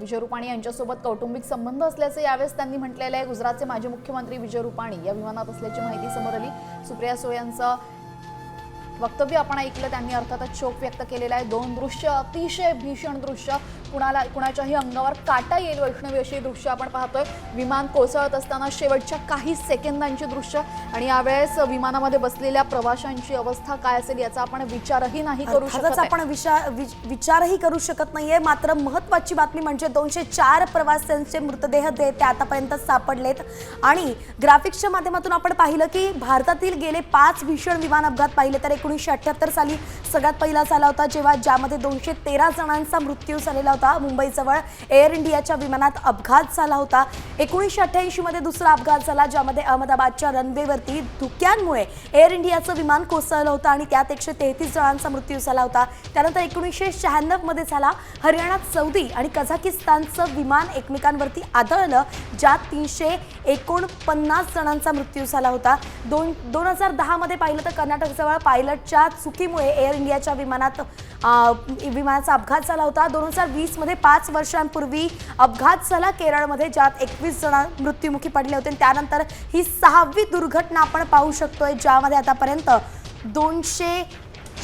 विजय रुपाणी यांच्यासोबत कौटुंबिक संबंध असल्याचं यावेळेस त्यांनी म्हटलेलं आहे. गुजरातचे माजी मुख्यमंत्री विजय रुपाणी या विमानात असल्याची माहिती समोर आली. सुप्रिया सुळे यांचं वक्तव्य आपण ऐकलं त्यांनी अर्थातच शोक व्यक्त केलेला आहे. दोन दृश्य अतिशय भीषण दृश्य. कुणाला कुणाच्याही अंगावर काटा येईल वैष्णवी अशी दृश्य आपण पाहतोय. विमान कोसळत असताना शेवटच्या काही सेकंदांची दृश्य. आणि यावेळेस विमानामध्ये बसलेल्या प्रवाशांची अवस्था काय असेल याचा आपण विचारही नाही करू शकत. आपण विचारही करू शकत नाहीये. मात्र महत्वाची बातमी म्हणजे दोनशे चार प्रवाशांचे मृतदेह ते आतापर्यंत सापडलेत. आणि ग्राफिक्सच्या माध्यमातून आपण पाहिलं की भारतातील गेले पाच भीषण विमान अपघात पाहिले तर एकोणीसशे अठ्याहत्तर साली सगळ्यात पहिला झाला होता जेव्हा ज्यामध्ये दोनशे तेरा जणांचा मृत्यू झालेला होता. मुंबईजवळ एअर इंडियाच्या विमानात अपघात झाला होता. एकोणीसशे अठ्ठ्याऐंशीमध्ये दुसरा अपघात झाला ज्यामध्ये अहमदाबादच्या रनवेवरती धुक्यांमुळे एअर इंडियाचं विमान कोसळलं होतं आणि त्यात एकशे तेहतीस जणांचा मृत्यू झाला होता. त्यानंतर एकोणीसशे शहाण्णवमध्ये झाला हरियाणात सौदी आणि कझाकिस्तानचं विमान एकमेकांवरती आदळलं ज्यात तीनशे एकोणपन्नास जणांचा मृत्यू झाला होता. दोन दोन हजार दहामध्ये पाहिलं तर कर्नाटकजवळ पायलटच्या चुकीमुळे एअर इंडियाच्या विमानात विमानाचा अपघात झाला होता. दोन हजार वीसमध्ये पाच वर्षांपूर्वी अपघात झाला. केरळमध्ये ज्यात एकवीस जण मृत्युमुखी पडले होते. त्यानंतर ही सहावी दुर्घटना आपण पाहू शकतोय ज्यामध्ये आतापर्यंत दोनशे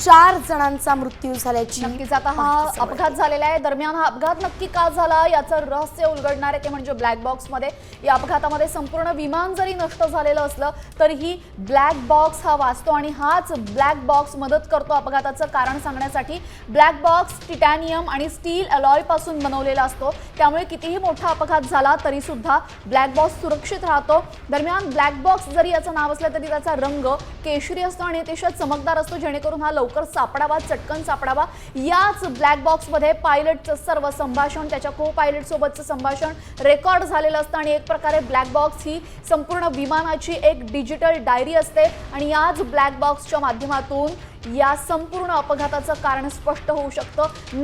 चार जणांचा मृत्यू झाल्याची नक्कीच आता हा अपघात झालेला आहे. दरम्यान हा अपघात नक्की का झाला याचं रहस्य उलगडणार आहे ते म्हणजे ब्लॅक बॉक्समध्ये या अपघातामध्ये संपूर्ण विमान जरी नष्ट झालेलं असलं तरीही ब्लॅक बॉक्स हा वाचतो आणि हाच ब्लॅक बॉक्स मदत करतो अपघाताचं कारण सांगण्यासाठी. ब्लॅक बॉक्स टिटॅनियम आणि स्टील अलॉयपासून बनवलेला असतो. त्यामुळे कितीही मोठा अपघात झाला तरी सुद्धा ब्लॅक बॉक्स सुरक्षित राहतो. दरम्यान ब्लॅक बॉक्स जरी याचं नाव असलं तरी त्याचा रंग केशरी असतो आणि अतिशय चमकदार असतो. जेणेकरून हा लवकर सापडावा चटकन सापडावा. याच ब्लॅक बॉक्समध्ये पायलटचं सर्व संभाषण त्याच्या को पायलट सोबतचं संभाषण रेकॉर्ड झालेलं असतं आणि एक प्रकारे ब्लॅक बॉक्स ही संपूर्ण विमानाची एक डिजिटल डायरी असते. आणि याच ब्लॅक बॉक्सच्या माध्यमातून या संपूर्ण अपघाताचं कारण स्पष्ट होऊ शकतं.